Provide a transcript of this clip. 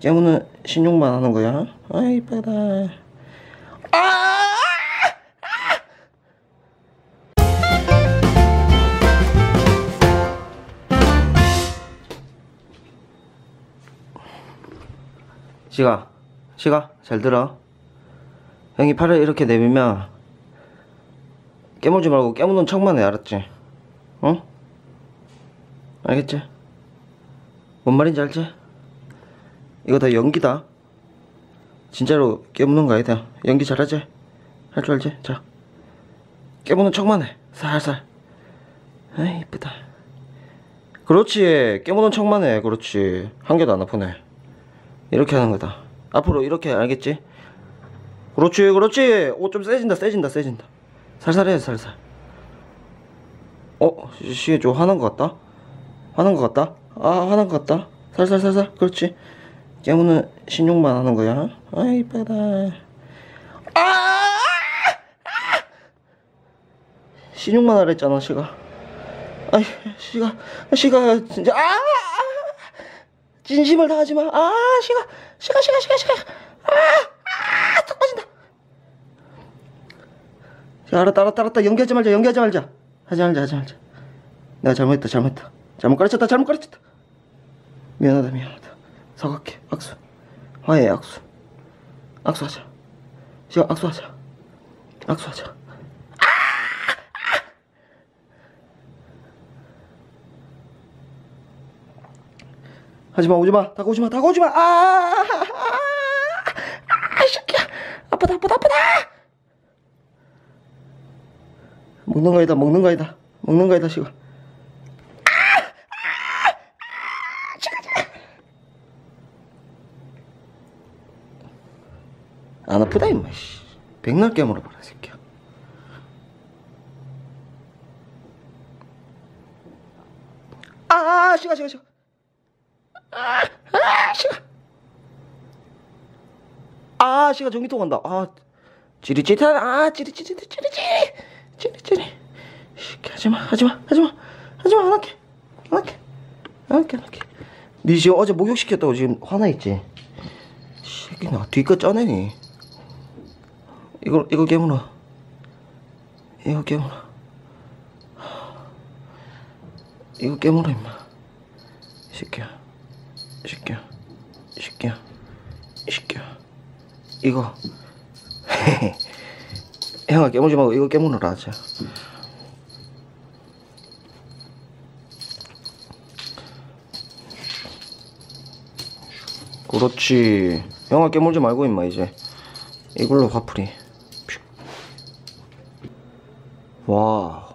깨무는 신용만 하는 거야? 아 이쁘다 아! 시가 시가 잘 들어 형이 팔을 이렇게 내밀면 깨물지 말고 깨무는 척만 해 알았지? 어? 알겠지? 뭔 말인지 알지? 이거 다 연기다. 진짜로 깨무는 거 아니다. 연기 잘하지? 할 줄 알지? 자 깨무는 척만 해. 살살. 아이 이쁘다. 그렇지. 깨무는 척만 해. 그렇지. 한 개도 안 아프네. 이렇게 하는 거다. 앞으로 이렇게 알겠지? 그렇지 그렇지. 오 좀 세진다 세진다 세진다. 살살 해 살살. 어? 시에 좀 화난 것 같다? 화난 것 같다? 아 화난 것 같다. 살살 살살. 그렇지 깨무는 신용만 하는 거야 아 이쁘다 아! 신용만 하라 했잖아 시가 아이 시가 시가 진짜 아! 진심을 다하지 마. 아, 시가, 시가, 시가, 시가, 시가. 아, 아, 턱 빠진다. 자, 알았다, 알았다, 알았다. 연기하지 말자, 연기하지 말자. 하지 말자, 하지 말자. 내가 잘못했다, 잘못했다. 잘못 가르쳤다, 잘못 가르쳤다. 미안하다, 미안하다. 사과할게, 악수. 화해, 악수. 악수하자. 시가, 악수하자. 악수하자. 하지마 오지마 다가 오지마 다가 오지마 아, 아, 아, 아, 이 새끼야 아프다 아프다 아프다 먹는 거이다 먹는 거이다 먹는 거이다 시가 안 아프다 임마 씨 백날 깨물어버려 이 새끼야 아 시가 시가 시가 아, 시가. 아, 시가 전기통 간다. 아, 찌릿찌릿하다. 아, 찌릿찌릿, 찌릿찌릿. 찌릿찌릿. 시키, 하지마, 하지마, 하지마. 하지마, 안 할게. 안 할게. 안 할게, 안 할게. 니 지금 어제 목욕시켰다고 지금 화나 있지? 새끼, 나 뒤끝 짜내니. 이거, 이거 깨물어. 이거 깨물어. 이거 깨물어, 임마. 이 새끼야. 시켜 시켜 시켜 이거 형아 깨물지 말고 이거 깨물어라 자 그렇지 형아 깨물지 말고 임마 이제 이걸로 화풀이 와